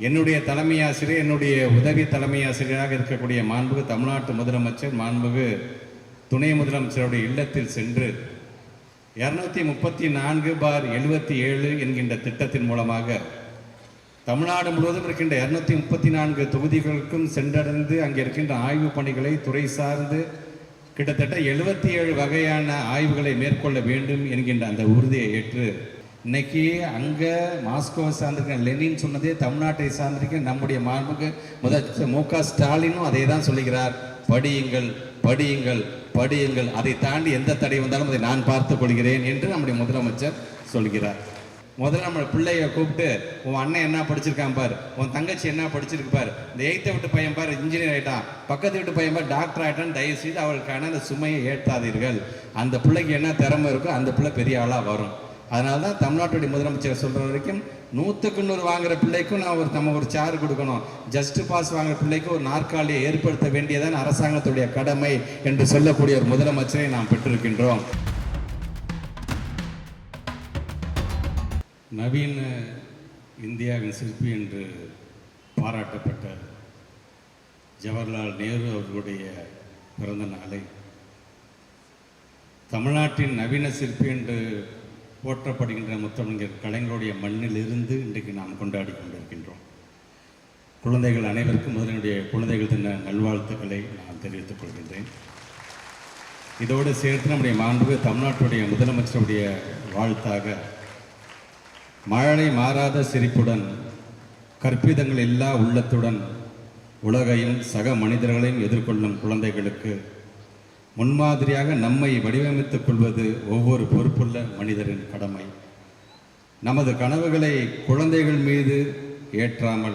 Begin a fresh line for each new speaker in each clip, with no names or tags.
என்னுடைய தலைமை ஆசிரியர் என்னுடைய உதவி தலைமை ஆசிரியராக இருக்கக்கூடிய மாண்புகு தமிழ்நாட்டு முதலமைச்சர் மாண்புகு துணை முதலமைச்சருடைய இல்லத்தில் சென்று இரநூத்தி முப்பத்தி நான்கு பார் எழுபத்தி ஏழு என்கின்ற திட்டத்தின் மூலமாக தமிழ்நாடு முழுவதும் இருக்கின்ற இரநூத்தி முப்பத்தி நான்கு தொகுதிகளுக்கும் சென்றடைந்து அங்கே இருக்கின்ற ஆய்வுப் பணிகளை துறை சார்ந்து கிட்டத்தட்ட எழுபத்தி ஏழு வகையான ஆய்வுகளை மேற்கொள்ள வேண்டும் என்கின்ற அந்த உறுதியை ஏற்று இன்னைக்கு அங்கே மாஸ்கோவை சார்ந்திருக்கேன் லெனின் சொன்னதே தமிழ்நாட்டை சார்ந்திருக்கேன் நம்முடைய மாண்புக்கு முதல் மு க ஸ்டாலினும் அதை தான் சொல்லுகிறார். படியுங்கள் படியுங்கள் படியுங்கள். அதை தாண்டி எந்த தடை வந்தாலும் அதை நான் பார்த்துக் கொள்கிறேன் என்று நம்முடைய முதலமைச்சர் சொல்கிறார். முதல்ல நம்ம பிள்ளைய கூப்பிட்டு உன் அண்ணன் என்ன படிச்சிருக்கான் பார். உன் தங்கச்சி என்ன படிச்சிருக்கு பார். இந்த எய்த்த விட்டு பையன் பார் இன்ஜினியர் ஆகிட்டான் பக்கத்து வீட்டு பையன் பார் டாக்டர் ஆகிட்டான் தயவு செய்து அவளுக்கான அந்த சுமையை ஏற்றாதீர்கள். அந்த பிள்ளைக்கு என்ன திறமை இருக்கோ அந்த பிள்ளை பெரிய ஆளாக வரும். அதனால தான் தமிழ்நாட்டுடைய முதலமைச்சர் சொல்கிற வரைக்கும் நூற்றுக்கு நூறு வாங்குற பிள்ளைக்கும் நான் ஒரு நம்ம ஒரு சேர் கொடுக்கணும். ஜஸ்ட் பாஸ் வாங்குற பிள்ளைக்கு ஒரு நாற்காலியை ஏற்படுத்த வேண்டியதான் அரசாங்கத்துடைய கடமை என்று சொல்லக்கூடிய ஒரு முதலமைச்சரை நாம் பெற்றிருக்கின்றோம். நவீன இந்தியாவின் சிற்பி என்று பாராட்டப்பட்ட ஜவஹர்லால் நேரு அவர்களுடைய பிறந்த நாளை தமிழ்நாட்டின் நவீன சிற்பி என்று போற்றப்படுகின்ற முத்தமிழர் கலைஞருடைய மண்ணிலிருந்து இன்றைக்கு நாம் கொண்டாடி கொண்டிருக்கின்றோம். குழந்தைகள் அனைவருக்கும் முதலினுடைய குழந்தைகள் தின நல்வாழ்த்துக்களை நான் தெரிவித்துக் கொள்கின்றேன். இதோடு சேர்த்து நம்முடைய மாண்பு தமிழ்நாட்டுடைய முதலமைச்சருடைய வாழ்த்தாக மழலை மாறாத சிரிப்புடன் கற்பிதங்கள் இல்லா உள்ளத்துடன் உலகையும் சக மனிதர்களையும் எதிர்கொள்ளும் குழந்தைகளுக்கு முன்மாதிரியாக நம்மை வடிவமைத்துக் கொள்வது ஒவ்வொரு பொறுப்புள்ள மனிதரின் கடமை. நமது கனவுகளை குழந்தைகள் மீது ஏற்றாமல்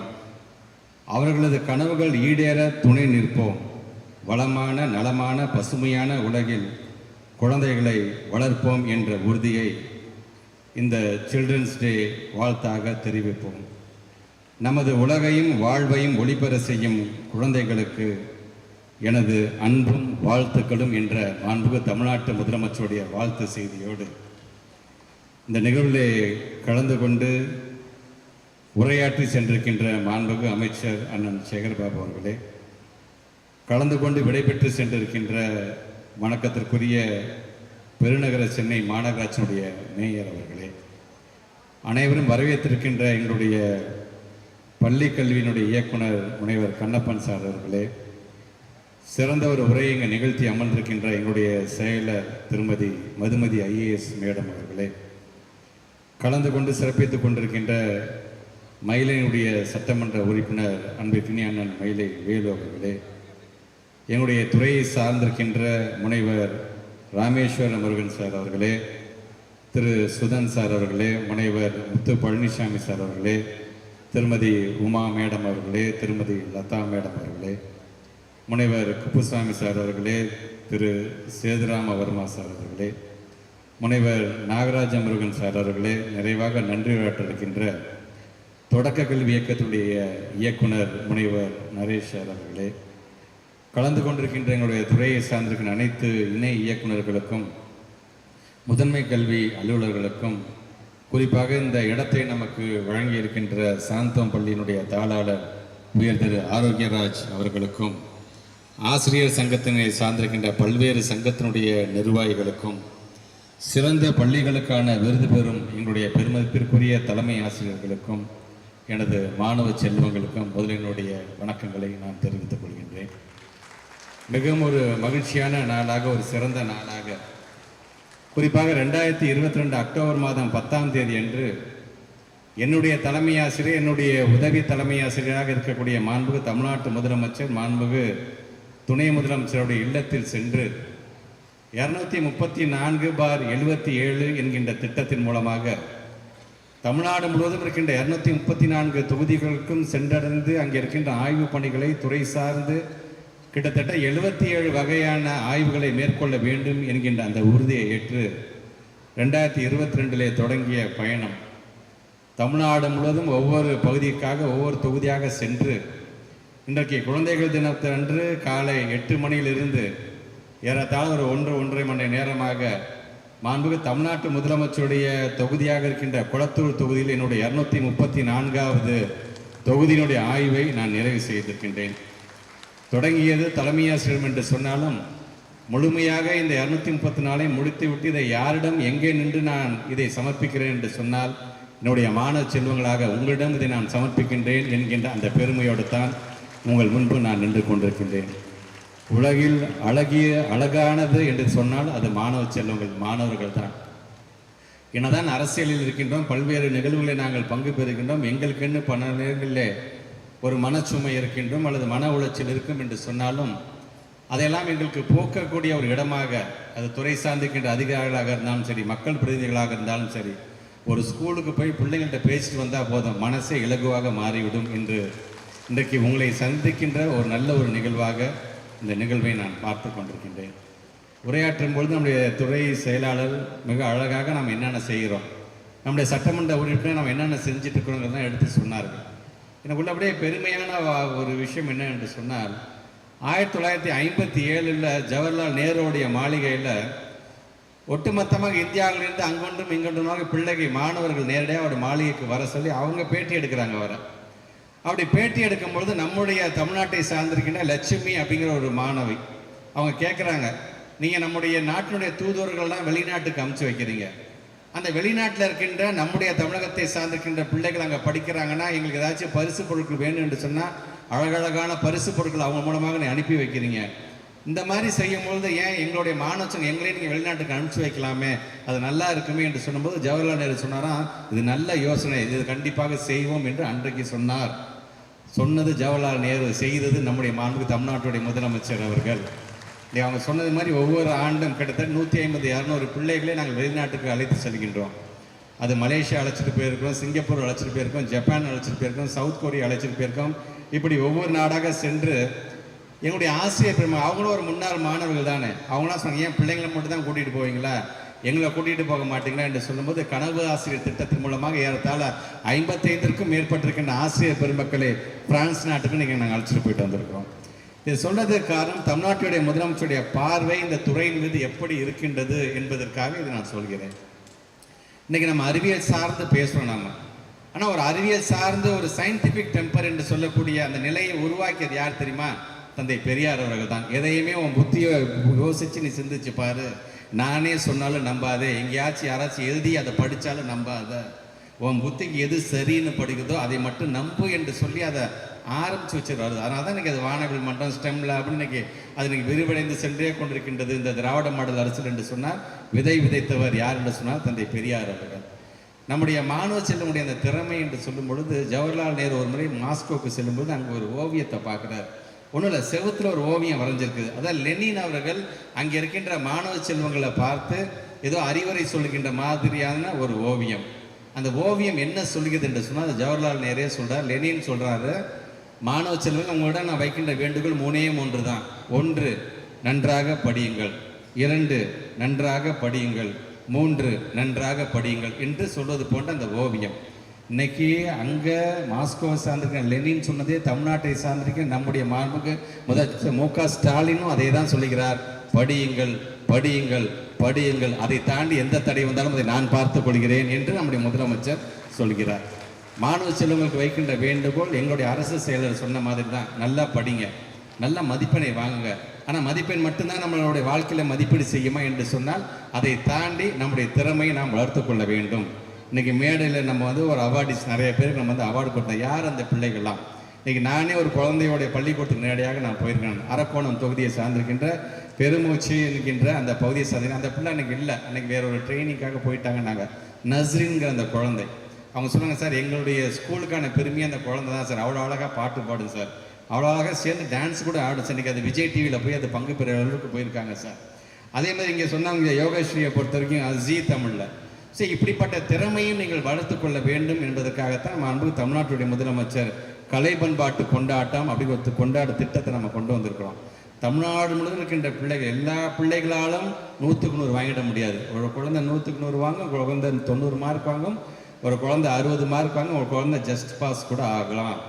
அவர்களது கனவுகள் ஈடேற துணை நிற்போம். வளமான நலமான பசுமையான உலகில் குழந்தைகளை வளர்ப்போம் என்ற உறுதியை இந்த சில்ட்ரன்ஸ் டே வாழ்த்தாக தெரிவிப்போம். நமது உலகையும் வாழ்வையும் ஒளிபெற செய்யும் குழந்தைகளுக்கு எனது அன்பும் வாழ்த்துக்களும் என்ற மாண்புக தமிழ்நாட்டு முதலமைச்சருடைய வாழ்த்து செய்தியோடு இந்த நிகழ்விலே கலந்து கொண்டு உரையாற்றி சென்றிருக்கின்ற மாண்புகு அமைச்சர் அண்ணன் சேகர்பாபு அவர்களே கலந்து கொண்டு விடைபெற்று சென்றிருக்கின்ற வணக்கத்திற்குரிய பெருநகர சென்னை மாநகராட்சியினுடைய மேயர் அவர்களே அனைவரும் வரவேற்றிருக்கின்ற எங்களுடைய பள்ளி கல்வியினுடைய இயக்குனர் முனைவர் கண்ணப்பன் சார் அவர்களே சிறந்த ஒரு உரையை இங்கே நிகழ்த்தி அமர்ந்திருக்கின்ற எங்களுடைய செயலர் திருமதி மதுமதி ஐஏஎஸ் மேடம் அவர்களே. கலந்து கொண்டு சிறப்பித்துக் கொண்டிருக்கின்ற மயிலையினுடைய சட்டமன்ற உறுப்பினர் அன்பிற்கினி அண்ணன் மயிலை வேலு அவர்களே. எங்களுடைய துறையை சார்ந்திருக்கின்ற முனைவர் ராமேஸ்வரன் முருகன் சார் அவர்களே. திரு சுதன் சார் அவர்களே முனைவர் முத்து பழனிசாமி சார் அவர்களே. திருமதி உமா மேடம் அவர்களே திருமதி லதா மேடம் அவர்களே. முனைவர் குப்புசாமி சார் அவர்களே திரு சேதுராம வர்மா சார் அவர்களே முனைவர் நாகராஜ முருகன் சார் அவர்களே நிறைவாக நன்றி இருக்கின்ற தொடக்க கல்வி இயக்கத்துடைய இயக்குனர் முனைவர் நரேஷ் சார் அவர்களே கலந்து கொண்டிருக்கின்ற எங்களுடைய துறையை சார்ந்திருக்கின்ற அனைத்து இணை இயக்குநர்களுக்கும் முதன்மை கல்வி அலுவலர்களுக்கும் குறிப்பாக இந்த இடத்தை நமக்கு வழங்கி இருக்கின்ற சாந்தம் பள்ளியினுடைய தாளாளர் உயர் திரு ஆரோக்கியராஜ் அவர்களுக்கும் ஆசிரியர் சங்கத்தினை சார்ந்திருக்கின்ற பல்வேறு சங்கத்தினுடைய நிர்வாகிகளுக்கும் சிறந்த பள்ளிகளுக்கான விருது பெறும் எங்களுடைய பெருமதிப்பிற்குரிய தலைமை ஆசிரியர்களுக்கும் எனது மாணவ செல்வங்களுக்கும் முதலினுடைய வணக்கங்களை நான் தெரிவித்துக் கொள்கின்றேன். மிகவும் ஒரு மகிழ்ச்சியான நாளாக ஒரு சிறந்த நாளாக. குறிப்பாக ரெண்டாயிரத்தி இருபத்தி ரெண்டு அக்டோபர் மாதம் பத்தாம் தேதி அன்று என்னுடைய தலைமை ஆசிரியர் என்னுடைய உதவி தலைமை ஆசிரியராக இருக்கக்கூடிய மாண்புகு தமிழ்நாட்டு முதலமைச்சர் மாண்புகு துணை முதலமைச்சருடைய இல்லத்தில் சென்று இரநூத்தி முப்பத்தி நான்கு பார் எழுபத்தி ஏழு என்கின்ற திட்டத்தின் மூலமாக தமிழ்நாடு முழுவதும் இருக்கின்ற இரநூத்தி முப்பத்தி நான்கு தொகுதிகளுக்கும் சென்றடைந்து அங்கே இருக்கின்ற ஆய்வுப் பணிகளை துறை சார்ந்து கிட்டத்தட்ட எழுபத்தி ஏழு வகையான ஆய்வுகளை மேற்கொள்ள வேண்டும் என்கின்ற அந்த உறுதியை ஏற்று ரெண்டாயிரத்தி இருபத்தி ரெண்டிலே தொடங்கிய பயணம். தமிழ்நாடு முழுவதும் ஒவ்வொரு பகுதிக்காக ஒவ்வொரு தொகுதியாக சென்று இன்றைக்கு குழந்தைகள் தினத்தன்று காலை எட்டு மணியிலிருந்து ஏறத்தாழ ஒரு ஒன்று ஒன்றரை மணி நேரமாக மாண்புக தமிழ்நாட்டு முதலமைச்சருடைய தொகுதியாக இருக்கின்ற குளத்தூர் தொகுதியில் என்னுடைய இரநூத்தி முப்பத்தி நான்காவது தொகுதியினுடைய ஆய்வை நான் நிறைவு செய்திருக்கின்றேன். தொடங்கியது தலைமை ஆசிரியர் என்று சொன்னாலும் முழுமையாக இந்த இரநூத்தி முப்பத்தி நாளை முடித்துவிட்டு இதை யாரிடம் எங்கே நின்று நான் இதை சமர்ப்பிக்கிறேன் என்று சொன்னால் என்னுடைய மாணவ செல்வங்களாக உங்களிடம் இதை நான் சமர்ப்பிக்கின்றேன் என்கின்ற அந்த பெருமையோடு தான் உங்கள் முன்பு நான் நின்று கொண்டிருக்கின்றேன். உலகில் அழகிய அழகானது என்று சொன்னால் அது மாணவ செல்வங்கள் மாணவர்கள் தான். என்னதான் அரசியலில் இருக்கின்றோம் பல்வேறு நிகழ்வுகளை நாங்கள் பங்கு பெறுகின்றோம் எங்களுக்கென்று பல நேரங்களிலே ஒரு மனச்சுமை இருக்கின்றோம் அல்லது மன உளைச்சல் இருக்கும் என்று சொன்னாலும் அதையெல்லாம் எங்களுக்கு போக்கக்கூடிய ஒரு இடமாக அது துறை சார்ந்திருக்கின்ற அதிகாரிகளாக இருந்தாலும் சரி மக்கள் பிரதிநிதிகளாக இருந்தாலும் சரி ஒரு ஸ்கூலுக்கு போய் பிள்ளைங்கள்ட்ட பேசிட்டு வந்தால் போதும் மனசே இலகுவாக மாறிவிடும் என்று இன்றைக்கு உங்களை சந்திக்கின்ற ஒரு நல்ல ஒரு நிகழ்வாக இந்த நிகழ்வை நான் பார்த்து கொண்டிருக்கின்றேன். உரையாற்றும் பொழுது நம்முடைய துறை செயலாளர் மிக அழகாக நாம் என்னென்ன செய்கிறோம் நம்முடைய சட்டமன்ற உறுப்பினர் நம்ம என்னென்ன செஞ்சுட்டு இருக்கிறோங்கிறத எடுத்து சொன்னார்கள். எனக்கு உள்ள அப்படியே பெருமையான ஒரு விஷயம் என்ன என்று சொன்னால் ஆயிரத்தி தொள்ளாயிரத்தி ஐம்பத்தி ஏழில் ஜவஹர்லால் நேருடைய மாளிகையில் ஒட்டுமொத்தமாக இந்தியாவிலிருந்து அங்கொன்றும் இங்கொன்றுமாக பிள்ளைகள் மாணவர்கள் நேரடியாக அவருடைய மாளிகைக்கு வர சொல்லி அவங்க பேட்டி எடுக்கிறாங்க அவரை. அப்படி பேட்டி எடுக்கும் பொழுது நம்முடைய தமிழ்நாட்டை சார்ந்திருக்கின்ற லட்சுமி அப்படிங்கிற ஒரு மாணவி அவங்க கேட்குறாங்க நீங்கள் நம்முடைய நாட்டினுடைய தூதுவர்கள்லாம் வெளிநாட்டுக்கு அமுச்சு வைக்கிறீங்க. அந்த வெளிநாட்டில் இருக்கின்ற நம்முடைய தமிழகத்தை சார்ந்திருக்கின்ற பிள்ளைகள் அங்கே படிக்கிறாங்கன்னா எங்களுக்கு ஏதாச்சும் பரிசு பொருட்கள் வேணும் என்று சொன்னால் அழகழகான பரிசு பொருட்கள் அவங்க மூலமாக நீ அனுப்பி வைக்கிறீங்க. இந்த மாதிரி செய்யும் பொழுது ஏன் எங்களுடைய மாணவச்சங்க எங்களையும் நீங்கள் வெளிநாட்டுக்கு அனுப்பிச்சு வைக்கலாமே? அது நல்லா இருக்குமே? என்று சொன்னபோது ஜவஹர்லால் நேரு சொன்னாராம் இது நல்ல யோசனை இது கண்டிப்பாக செய்வோம் என்று அன்றைக்கு சொன்னார். சொன்னது ஜவஹர்லால் நேரு செய்தது நம்முடைய மாண்புக்கு தமிழ்நாட்டுடைய முதலமைச்சர் அவர்கள். இல்லை அவங்க சொன்னது மாதிரி ஒவ்வொரு ஆண்டும் கிட்டத்தட்ட நூற்றி ஐம்பது இரநூறு பிள்ளைகளை நாங்கள் வெளிநாட்டுக்கு அழைத்து செல்கின்றோம். அது மலேசியா அழைச்சிட்டு போயிருக்கோம் சிங்கப்பூர் அழைச்சிட்டு போயிருக்கோம் ஜப்பான் அழைச்சிட்டு போயிருக்கோம் சவுத் கொரியா அழைச்சிட்டு போயிருக்கோம். இப்படி ஒவ்வொரு நாடாக சென்று எங்களுடைய ஆசிரியர் பெருமை அவங்களும் ஒரு முன்னாள் மாணவர்கள் தானே. அவங்களாம் சொன்னாங்க ஏன் பிள்ளைங்களை மட்டும் தான் கூட்டிகிட்டு போவீங்களா? எங்களை கூட்டிகிட்டு போக மாட்டீங்களா என்று சொல்லும்போது கனவு ஆசிரியர் திட்டத்தின் மூலமாக ஏறத்தாழ ஐம்பத்தைந்திற்கும் மேற்பட்டிருக்கின்ற ஆசிரியர் பெருமக்களை பிரான்ஸ் நாட்டுக்கு நீங்கள் நாங்கள் அழைச்சிட்டு போயிட்டு வந்திருக்கோம் இது சொன்னதுக்கு காரணம் தமிழ்நாட்டுடைய முதலமைச்சருடைய பார்வை இந்த துறையின் மீது எப்படி இருக்கின்றது என்பதற்காக இதை நான் சொல்கிறேன். இன்றைக்கி நம்ம அறிவியல் சார்ந்து பேசுகிறோம் நம்ம ஆனால் ஒரு அறிவியல் சார்ந்து ஒரு சயின்டிஃபிக் டெம்பர் என்று சொல்லக்கூடிய அந்த நிலையை உருவாக்கியது யார் தெரியுமா? தந்தை பெரியார் அவர்கள் தான். எதையுமே உன் புத்தியை யோசித்து நீ சிந்திச்சு பாரு. நானே சொன்னாலும் நம்பாதே. எங்கேயாச்சும் யாராச்சும் எழுதி அதை படித்தாலும் நம்பாத. உன் புத்திக்கு எது சரின்னு படிக்குதோ அதை மட்டும் நம்பு என்று சொல்லி அதை ஆரம்பிச்சு வச்சிருவாரு அதனால தான் இன்றைக்கி அது வானவில் மன்றம் ஸ்டெம்ல அப்படின்னு இன்னைக்கு அது இன்னைக்கு விரிவடைந்து சென்றே கொண்டிருக்கின்றது. இந்த திராவிட மாடல் அரசு என்று சொன்னால் விதை விதைத்தவர் யார் என்று சொன்னால் தந்தை பெரியார் அவர்கள். நம்முடைய மாணவ செல்வனுடைய அந்த திறமை என்று சொல்லும் பொழுது ஜவஹர்லால் நேரு ஒரு முறை மாஸ்கோவுக்கு செல்லும்போது அங்கே ஒரு ஓவியத்தை பார்க்குறாரு. ஒன்றும் இல்லை செவத்தில் ஒரு ஓவியம் வரைஞ்சிருக்குது. அதான் லெனின் அவர்கள் அங்கே இருக்கின்ற மாணவ செல்வங்களை பார்த்து ஏதோ அறிவுரை சொல்லுகின்ற மாதிரியான ஒரு ஓவியம். அந்த ஓவியம் என்ன சொல்லுகிறது என்று சொன்னால் அது ஜவஹர்லால் நேரே சொல்கிறார் லெனின் சொல்கிறாரு மாணவ செல்வங்கள் உங்களோட நான் வைக்கின்ற வேண்டுகோள் மூணே மூன்று தான். ஒன்று நன்றாக படியுங்கள். இரண்டு நன்றாக படியுங்கள். மூன்று நன்றாக படியுங்கள் என்று சொல்வது போன்ற அந்த ஓவியம். இன்னைக்கு அங்கே மாஸ்கோவை சார்ந்திருக்கேன் லெனின் சொன்னதே தமிழ்நாட்டை சார்ந்திருக்கேன் நம்முடைய மாண்புக்கு முதல் மு க ஸ்டாலினும் அதை தான் சொல்லுகிறார். படியுங்கள் படியுங்கள் படியுங்கள். அதை தாண்டி எந்த தடை வந்தாலும் அதை நான் பார்த்துக் கொள்கிறேன் என்று நம்முடைய முதலமைச்சர் சொல்கிறார். மாணவ செல்வங்களுக்கு வைக்கின்ற வேண்டுகோள் எங்களுடைய அரசு செயலர் சொன்ன மாதிரி தான் நல்லா படிங்க நல்ல மதிப்பெண்ணை வாங்குங்க. ஆனால் மதிப்பெண் மட்டும்தான் நம்மளுடைய வாழ்க்கையில் மதிப்பீடு செய்யுமா என்று சொன்னால் அதை தாண்டி நம்முடைய திறமையை நாம் வளர்த்து கொள்ள வேண்டும். இன்றைக்கி மேடையில் நம்ம வந்து ஒரு அவார்டிஸ் நிறைய பேருக்கு நம்ம வந்து அவார்டு கொடுத்தோம் யார் அந்த பிள்ளைகள்லாம்? இன்றைக்கி நானே ஒரு குழந்தையோடைய பள்ளிக்கூடத்துக்கு நேரடியாக நான் போயிருக்கேன் அரக்கோணம் தொகுதியை சார்ந்திருக்கின்ற பெருமூச்சு என்கின்ற அந்த பகுதியை சார்ந்த அந்த பிள்ளை அன்னைக்கு இல்லை. அன்றைக்கி வேற ஒரு ட்ரைனிங்காக போயிட்டாங்க நாங்கள் நஸ்ரின்கிற அந்த குழந்தை. அவங்க சொன்னாங்க சார் எங்களுடைய ஸ்கூலுக்கான பெருமையாக அந்த குழந்தை தான் சார். அவ்வளோ அழகாக பாட்டு பாடும் சார். அவ்வளோ அழகாக சேர்ந்து டான்ஸ் கூட ஆடும் சார். இன்னைக்கு அது விஜய் டிவியில் போய் அது பங்கு பெற அளவுக்கு போயிருக்காங்க சார். அதே மாதிரி இங்கே சொன்னாங்க யோகஸ்ரீயை பொறுத்த வரைக்கும் அது ஜி தமிழில். சரி இப்படிப்பட்ட திறமையும் நீங்கள் வளர்த்து கொள்ள வேண்டும் என்பதற்காகத்தான் நம்ம அன்பு தமிழ்நாட்டுடைய முதலமைச்சர் கலை பண்பாட்டு கொண்டாட்டம் அப்படிங்கிற கொண்டாட திட்டத்தை நம்ம கொண்டு வந்திருக்கிறோம். தமிழ்நாடு முழுவதும் இருக்கின்ற பிள்ளைகள் எல்லா பிள்ளைகளாலும் நூற்றுக்கு நூறு வாங்கிட முடியாது. ஒரு குழந்தை நூற்றுக்கு நூறு வாங்கும் ஒரு குழந்தை தொண்ணூறு மார்க் வாங்கும் ஒரு குழந்தை அறுபது மார்க் வாங்கும் ஒரு குழந்தை ஜஸ்ட் பாஸ் கூட ஆகலாம்.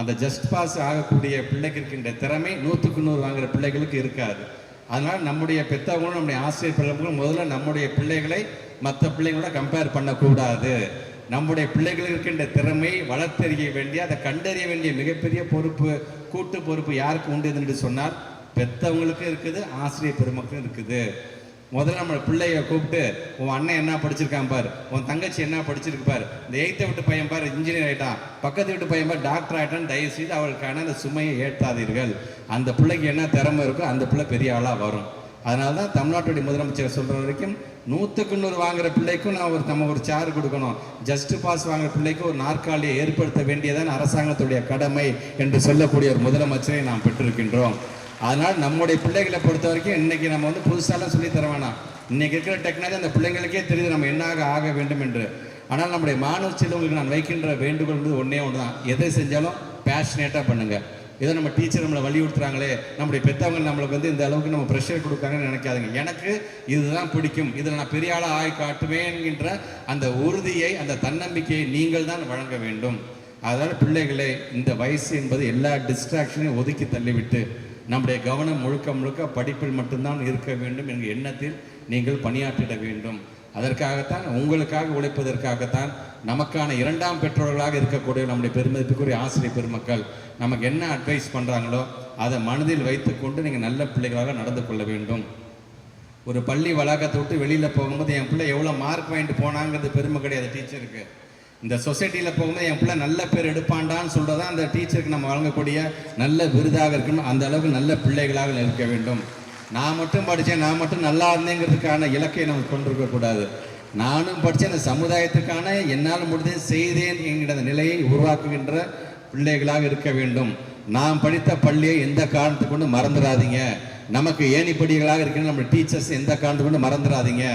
அந்த ஜஸ்ட் பாஸ் ஆகக்கூடிய பிள்ளைக்கு இருக்கின்ற திறமை நூற்றுக்கு நூறு வாங்குகிற பிள்ளைகளுக்கு இருக்காது. அதனால் நம்முடைய பெற்றவங்களும் நம்முடைய ஆசிரியர் பிள்ளைகளும் முதல்ல நம்முடைய பிள்ளைகளை மற்ற பிள்ளைங்களோட கம்பேர் பண்ணக்கூடாது. நம்முடைய பிள்ளைகள் இருக்கின்ற திறமை வளர்த்தறிய வேண்டிய அதை கண்டறிய வேண்டிய மிகப்பெரிய பொறுப்பு கூட்டு பொறுப்பு யாருக்கு உண்டு என்று சொன்னால் பெத்தவங்களுக்கும் இருக்குது ஆசிரியர் பெருமக்களும் இருக்குது. முதல்ல நம்ம பிள்ளைய கூப்பிட்டு உன் அண்ணன் என்ன படிச்சிருக்கான் பார். உன் தங்கச்சி என்ன படிச்சிருக்கு பார். இந்த எய்த்தை விட்டு பையன் பார் இன்ஜினியர் ஆகிட்டான் பக்கத்து வீட்டு பையன் பார் டாக்டர் ஆகிட்டான் தயவு செய்து அவளுக்கான அந்த சுமையை ஏற்றாதீர்கள். அந்த பிள்ளைக்கு என்ன திறமை இருக்கோ அந்த பிள்ளை பெரிய ஆளாக வரும். அதனால தான் தமிழ்நாட்டுடைய முதலமைச்சர் சொல்கிற வரைக்கும் நூற்றுக்கு நூறு வாங்குற பிள்ளைக்கும் நான் ஒரு நம்ம ஒரு சேர் கொடுக்கணும். ஜஸ்ட் பாஸ் வாங்குற பிள்ளைக்கு ஒரு நாற்காலியை ஏற்படுத்த வேண்டியதான் அரசாங்கத்துடைய கடமை என்று சொல்லக்கூடிய ஒரு முதலமைச்சரை நாம் பெற்றிருக்கின்றோம். அதனால் நம்முடைய பிள்ளைகளை பொறுத்த வரைக்கும் இன்றைக்கி நம்ம வந்து புதுசாலாம் சொல்லி தர வேணாம். இன்றைக்கி இருக்கிற டெக்னாலஜி அந்த பிள்ளைங்களுக்கே தெரியுது நம்ம என்னாக ஆக வேண்டும் என்று. ஆனால் நம்முடைய மாணவ செல்வங்களுக்கு நான் வைக்கின்ற வேண்டுகோள் என்பது ஒன்றே ஒன்று தான் எதை செஞ்சாலும் பேஷனேட்டாக பண்ணுங்கள் ஏதோ நம்ம டீச்சர் நம்மளை வலியுறுத்துறாங்களே நம்முடைய பெற்றவங்க நம்மளுக்கு வந்து இந்த அளவுக்கு நம்ம ப்ரெஷர் கொடுக்காங்கன்னு நினைக்காதுங்க. எனக்கு இதுதான் பிடிக்கும். இதில் நான் பெரிய ஆளாக ஆய் காட்டுவேன் என்கின்ற அந்த உறுதியை அந்த தன்னம்பிக்கையை நீங்கள் தான் வழங்க வேண்டும். அதனால் பிள்ளைகளே இந்த வயசு என்பது எல்லா டிஸ்ட்ராக்ஷனையும் ஒதுக்கி தள்ளிவிட்டு நம்முடைய கவனம் முழுக்க முழுக்க படிப்பில் மட்டும்தான் இருக்க வேண்டும் என்கிற எண்ணத்தில் நீங்கள் பணியாற்றிட வேண்டும். அதற்காகத்தான் உங்களுக்காக உழைப்பதற்காகத்தான் நமக்கான இரண்டாம் பெற்றோர்களாக இருக்கக்கூடிய நம்முடைய பெருமதிப்புக்குரிய ஆசிரியர் பெருமக்கள் நமக்கு என்ன அட்வைஸ் பண்ணுறாங்களோ அதை மனதில் வைத்துக்கொண்டு நீங்கள் நல்ல பிள்ளைகளாக நடந்து கொள்ள வேண்டும். ஒரு பள்ளி வளாகத்தை விட்டு வெளியில் போகும்போது என் பிள்ளை எவ்வளோ மார்க் வாங்கிட்டு போனாங்கிறது பெருமை கிடையாது டீச்சருக்கு இந்த சொசைட்டியில் போகும்போது என் பிள்ளை நல்ல பேர் எடுப்பான்டான்னு சொல்கிறது அந்த டீச்சருக்கு நம்ம வழங்கக்கூடிய நல்ல விருதாக இருக்கணும். அந்த அளவுக்கு நல்ல பிள்ளைகளாக இருக்க வேண்டும். நான் மட்டும் படித்தேன் நான் மட்டும் நல்லா இருந்தேங்கிறதுக்கான இலக்கை நம்ம கொண்டிருக்கக்கூடாது நானும் படித்தேன் அந்த சமுதாயத்துக்கான என்னால் முடிஞ்சதை செய்தேன் என்கிற அந்த நிலையை உருவாக்குகின்ற பிள்ளைகளாக இருக்க வேண்டும். நாம் படித்த பள்ளியை எந்த காரணத்துக்கு கொண்டு மறந்துடாதீங்க. நமக்கு ஏணிப்படிகளாக இருக்கின்ற நம்ம டீச்சர்ஸ் எந்த காரணத்துக்கு கொண்டு மறந்துடாதீங்க.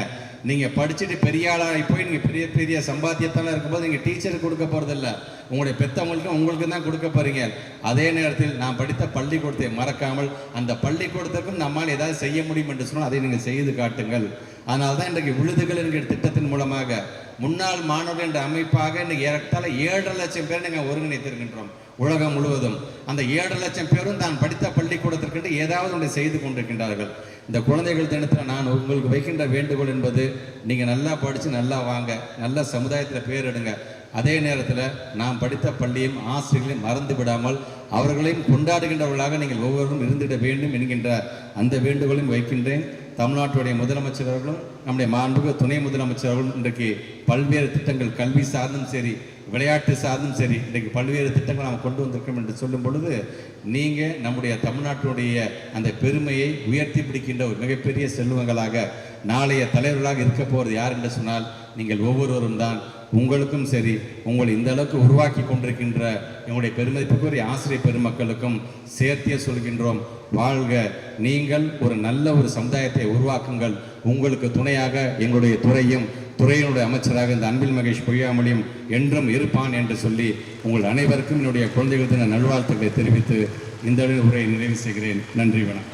நீங்கள் படிச்சுட்டு பெரிய ஆளாகி போய் நீங்கள் பெரிய பெரிய சம்பாத்தியத்தெல்லாம் இருக்கும்போது நீங்கள் டீச்சருக்கு கொடுக்க போகிறதில்ல உங்களுடைய பெற்றவங்களுக்கும் உங்களுக்கு தான் கொடுக்க போகிறீங்க அதே நேரத்தில் நான் படித்த பள்ளிக்கூடத்தை மறக்காமல் அந்த பள்ளிக்கூடத்துக்கும் நம்மால் ஏதாவது செய்ய முடியும் என்று சொன்னால் அதை நீங்கள் செய்து காட்டுங்கள். அதனால தான் இன்றைக்கு விழுதுகள் என்கிற திட்டத்தின் மூலமாக முன்னாள் மாணவர் என்ற அமைப்பாக இன்னைக்கு ஏறத்தாழ ஏழரை லட்சம் பேர் நீங்கள் ஒருங்கிணைத்திருக்கின்றோம் உலகம் முழுவதும். அந்த ஏழரை லட்சம் பேரும் தான் படித்த பள்ளிக்கூடத்திற்கு ஏதாவது ஒன்றை செய்து கொண்டிருக்கின்றார்கள். இந்த குழந்தைகள் தினத்தில் நான் உங்களுக்கு வைக்கின்ற வேண்டுகோள் என்பது நீங்கள் நல்லா படித்து நல்லா வாங்க நல்ல சமுதாயத்தில் பேர் எடுங்க. அதே நேரத்தில் நாம் படித்த பள்ளியும் ஆசிரியர்களையும் மறந்து விடாமல் அவர்களையும் கொண்டாடுகின்றவர்களாக நீங்கள் ஒவ்வொருவரும் இருந்திட வேண்டும் என்கின்ற அந்த வேண்டுகோளையும் வைக்கின்றேன். தமிழ்நாட்டுடைய முதலமைச்சர் அவர்களும் நம்முடைய மாண்புக துணை முதலமைச்சர் அவர்களும் இன்றைக்கு பல்வேறு திட்டங்கள் கல்வி சார்ந்தும் சரி விளையாட்டு சார்ந்தும் சரி இன்றைக்கு பல்வேறு திட்டங்கள் நாம் கொண்டு வந்திருக்கோம் என்று சொல்லும் பொழுது நீங்கள் நம்முடைய தமிழ்நாட்டுடைய அந்த பெருமையை உயர்த்தி பிடிக்கின்ற ஒரு மிகப்பெரிய செல்வங்களாக நாளைய தலைவர்களாக இருக்க போகிறது யார் என்று சொன்னால் நீங்கள் ஒவ்வொருவரும் தான். உங்களுக்கும் சரி உங்களை இந்த அளவுக்கு உருவாக்கி கொண்டிருக்கின்ற எங்களுடைய பெருமதிப்புக்குரிய ஆசிரியர் பெருமக்களுக்கும் சேர்த்தே சொல்கின்றோம். வாழ்க. நீங்கள் ஒரு நல்ல ஒரு சமுதாயத்தை உருவாக்குங்கள். உங்களுக்கு துணையாக எங்களுடைய துறையும் துறையினுடைய அமைச்சராக இந்த அன்பில் மகேஷ் பொய்யாமொழியும் என்றும் இருப்பான் என்று சொல்லி உங்கள் அனைவருக்கும் என்னுடைய குழந்தைகள் தின நல்வாழ்த்துக்களை தெரிவித்து இந்த உரையை நிறைவு செய்கிறேன். நன்றி வணக்கம்.